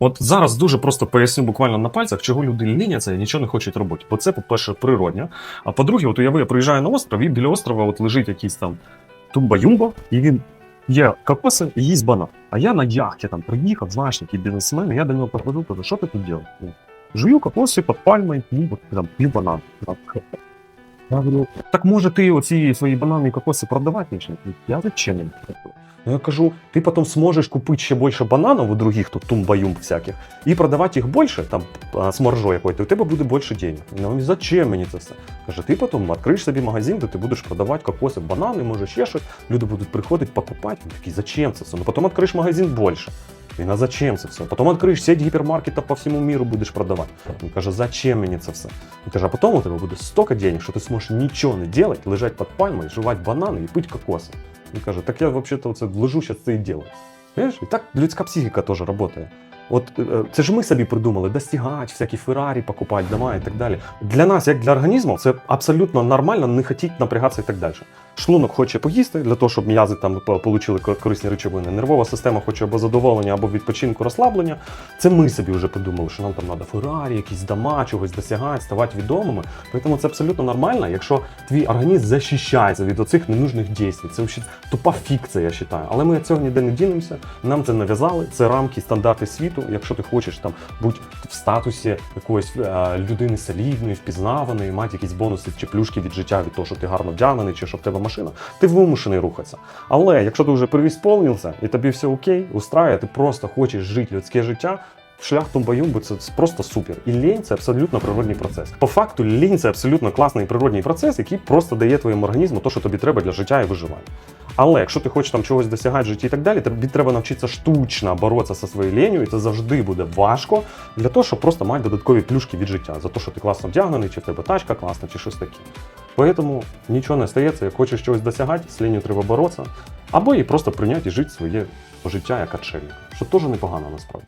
От зараз дуже просто поясню буквально на пальцях, чого люди ліняться і нічого не хочуть робити. Бо це, по-перше, природня. А по-друге, от уяви, я приїжджаю на остров, і біля острова от лежить якийсь там тумба-юмба, і він є кокоси і їсть банан. А я на яхті там приїхав, знаєш, такий бізнесмен, і я до нього підходжу, кажу, що ти тут робиш? Ну, Жую кокоси під пальмою, п'ю, там, п'ю банан. Я говорю, так може ти оці свої банани і кокоси продавати? Я зачем? Ну, Я кажу, ти потім зможеш купити ще більше бананів у других тут тумбаюм всяких і продавати їх більше, там а, з маржою якою, то у тебе буде більше денег. Говорю, зачем мені це все? Каже, ти потім відкриєш собі магазин, де ти будеш продавати кокоси, банани, може ще щось. Люди будуть приходити покупати. Він такий, зачем це все? Ну потім відкриєш магазин більше. Він, а зачем це все? Потім відкриєш сеть гіпермаркетів по всьому міру будеш продавати. Він каже, зачем мені це все? Він каже, а потім у тебе буде стільки денег, що ти зможеш нічого не робити, лежати під пальмою, жувати банани і пити кокоси. Він каже, так я взагалі це лежу, зараз це і делаю. Знаєш, і так людська психіка теж працює. От е, це ж ми собі придумали достигати, всякі Феррарі покупати, дома і так далі. Для нас, як для організму, це абсолютно нормально не хотіти напрягатися і так далі. Шлунок хоче поїсти для того, щоб м'язи там ко- корисні речовини. Нервова система хоче або задоволення, або відпочинку, розслаблення. Це ми собі вже придумали, що нам там треба Феррарі, якісь дома, чогось досягати, ставати відомими. Тому це абсолютно нормально, якщо твій організм захищається від оцих ненужних дій. Це взагалі тупа фікція, я вважаю. Але ми цього ніде не дінемося. Нам це нав'язали. Це рамки, стандарти світу. Якщо ти хочеш там бути в статусі якоїсь е, людини солідної, впізнаваної, мати якісь бонуси чи плюшки від життя від того, що ти гарно вдягнений, чи що в тебе машина, ти вимушений рухатися. Але якщо ти вже привісполнився і тобі все окей, устраює, ти просто хочеш жити людське життя. Шлях тумбаюмби це просто супер. І лінь це абсолютно природний процес. По факту, лінь це абсолютно класний природний процес, який просто дає твоєму організму те, що тобі треба для життя і виживання. Але якщо ти хочеш там чогось досягати в житті і так далі, тобі треба навчитися штучно боротися зі своєю лінію, і це завжди буде важко для того, щоб просто мати додаткові плюшки від життя за те, що ти класно вдягнений, чи в тебе тачка класна, чи щось таке. Поэтому нічого не стається, як хочеш чогось досягати, з лінією треба боротися, або і просто прийняти і жити своє життя як отшельник, що теж непогано насправді.